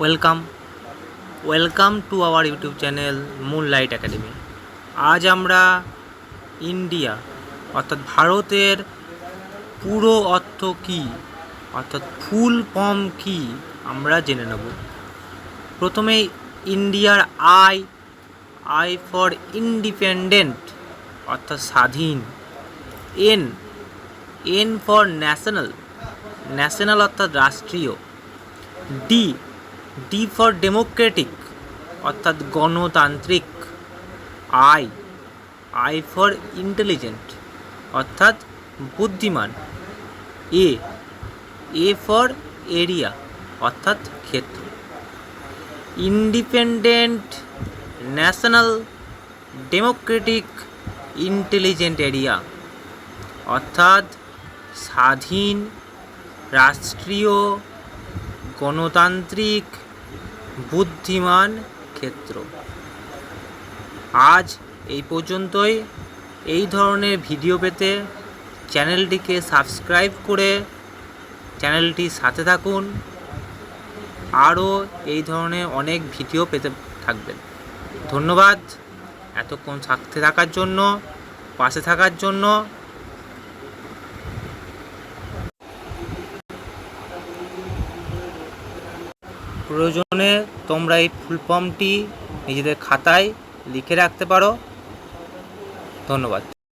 Welcome welcome to our YouTube channel moon light academy আজ আমরা India অর্থাৎ ভারতের পুরো অর্থ কী, অর্থাৎ ফুল ফর্ম কী, আমরা জেনে নেব। প্রথমে ইন্ডিয়ার আই আই ফর ইন্ডিপেন্ডেন্ট অর্থাৎ স্বাধীন। N N for national national অর্থাৎ রাষ্ট্রীয়। ডি ডি ফর ডেমোক্রেটিক, অর্থাৎ গণতান্ত্রিক। আই আই ফর ইন্টেলিজেন্ট, অর্থাৎ বুদ্ধিমান। এ এ ফর এরিয়া, অর্থাৎ ক্ষেত্র। Independent, national, democratic, intelligent area, অর্থাৎ স্বাধীন, রাষ্ট্রীয়, গণতান্ত্রিক বুদ্ধিমান ক্ষেত্র। আজ এই পর্যন্তই। এই ধরনের ভিডিও পেতে চ্যানেলটিকে সাবস্ক্রাইব করে চ্যানেলটির সাথে থাকুন। আরও এই ধরনের অনেক ভিডিও পেতে থাকবেন। ধন্যবাদ। এতক্ষণ সাথে থাকার জন্য, পাশে থাকার জন্য। প্রয়োজনে তোমরা এই ফুল ফর্মটি নিজেদের খাতায় লিখে রাখতে পারো। ধন্যবাদ।